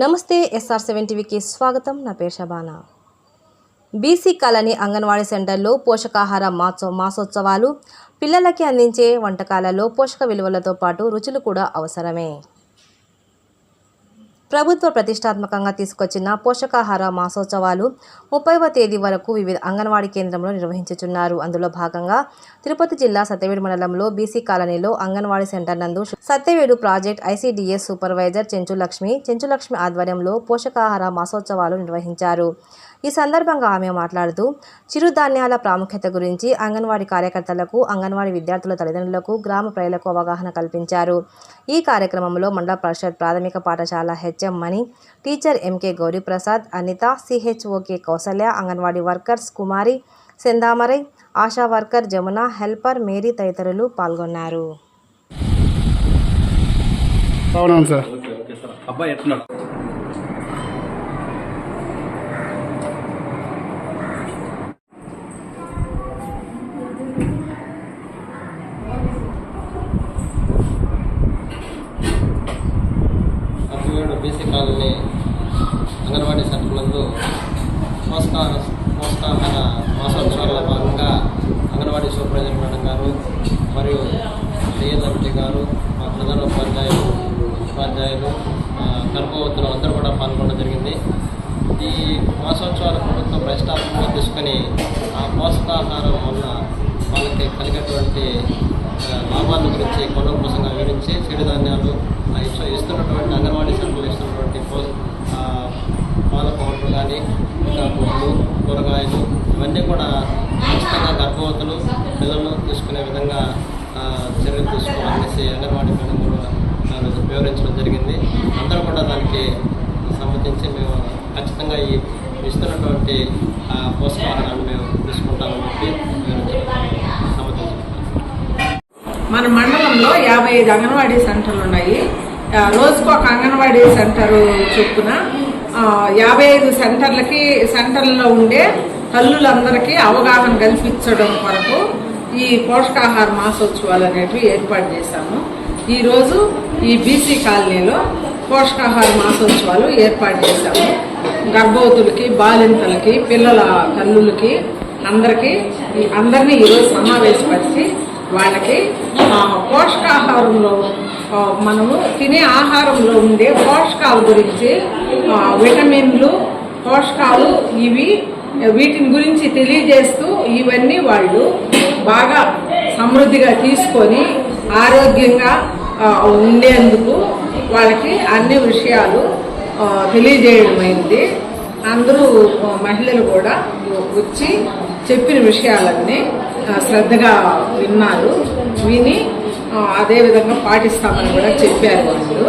నమస్తే SR seven టీవీకి స్వాగతం. నా పేరు షబానా. బీసీ కాలనీ అంగన్వాడీ సెంటర్లో పోషకాహార మాసో మాసోత్సవాలు పిల్లలకి అందించే వంటకాలలో పోషక విలువలతో పాటు రుచులు కూడా అవసరమే. ప్రభుత్వ ప్రతిష్టాత్మకంగా తీసుకొచ్చిన పోషకాహార మాసోత్సవాలు ముప్పైవ తేదీ వరకు వివిధ అంగన్వాడీ కేంద్రంలో నిర్వహించుచున్నారు. అందులో భాగంగా తిరుపతి జిల్లా సత్యవేడు మండలంలో బీసీ కాలనీలో అంగన్వాడీ సెంటర్ నందు Satyavedu project ICDS supervisor Chenchulakshmi Chenchulakshmi ఆధ్వర్యంలో పోషకాహార మాసోత్సవాలు నిర్వహించారు. ఈ సందర్భంగా ఆమె మాట్లాడుతూ చిరుధాన్యాల ప్రాముఖ్యత గురించి అంగన్వాడీ కార్యకర్తలకు అంగన్వాడీ విద్యార్థుల తల్లిదండ్రులకు గ్రామ ప్రజలకు అవగాహన కల్పించారు. ఈ కార్యక్రమంలో మండల పరిషత్ ప్రాథమిక పాఠశాల HM Mani teacher M K Gauriprasad Anitha CHO K Kausalya anganwadi workers Kumari Sendamarai Asha worker Jamuna helper Mary తదితరులు పాల్గొన్నారు. కాలనీ అంగన్వాడీ సెంటర్ నందు పోషకాహార పోషకాహార మాసోత్సవాల్లో భాగంగా అంగన్వాడీ సూపర్వైజర్ మేడం గారు మరియు డిఎల్ఎంటీ గారు మా ప్రధాన ఉపాధ్యాయులు ఉపాధ్యాయులు గర్భవతులు అందరూ కూడా పాల్గొనడం జరిగింది. ఈ మాసోత్సవాల ప్రభుత్వం ప్రతిష్టాత్మకంగా తీసుకొని ఆ పోషకాహారం వల్ల వాళ్ళకి కలిగేటువంటి లాభాల గురించి కొనవసంగా వివరించి సిరిధాన్యాలు ఇస్తున్నటువంటి కూడా ఖచ్చితంగా గర్భవతులు పిల్లలు తీసుకునే విధంగా చర్యలు తీసుకోవాలనేసి అంగన్వాడీ మేడం కూడా వివరించడం జరిగింది. అందరూ కూడా దానికి సంబంధించి మేము ఖచ్చితంగా ఈ ఇస్తున్నటువంటి పోషకాహారాన్ని మేము తీసుకుంటామని చెప్పి మన మండలంలో యాభై ఐదు అంగన్వాడీ సెంటర్లు ఉన్నాయి. రోజుకు ఒక అంగన్వాడీ సెంటరు చొప్పున యాభై ఐదు సెంటర్లకి సెంటర్లో ఉండే తల్లులందరికీ అవగాహన కల్పించడం కొరకు ఈ పోషకాహార మాసోత్సవాలు అనేటివి ఏర్పాటు చేశాము. ఈరోజు ఈ బీసీ కాలనీలో పోషకాహార మాసోత్సవాలు ఏర్పాటు చేశాము. గర్భవతులకి బాలింతలకి పిల్లల తల్లులకి అందరికీ ఈ అందరినీ ఈరోజు సమావేశపరిచి వాళ్ళకి పోషకాహారంలో మనము తినే ఆహారంలో ఉండే పోషకాల గురించి విటమిన్లు పోషకాలు ఇవి వీటిని గురించి తెలియజేస్తూ ఇవన్నీ వాళ్ళు బాగా సమృద్ధిగా తీసుకొని ఆరోగ్యంగా ఉండేందుకు వాళ్ళకి అన్ని విషయాలు తెలియజేయడమైంది. అందరూ మహిళలు కూడా వచ్చి చెప్పిన విషయాలన్నీ శ్రద్ధగా విన్నారు. విని అదేవిధంగా పాటిస్తామని కూడా చెప్పారు వాళ్ళు.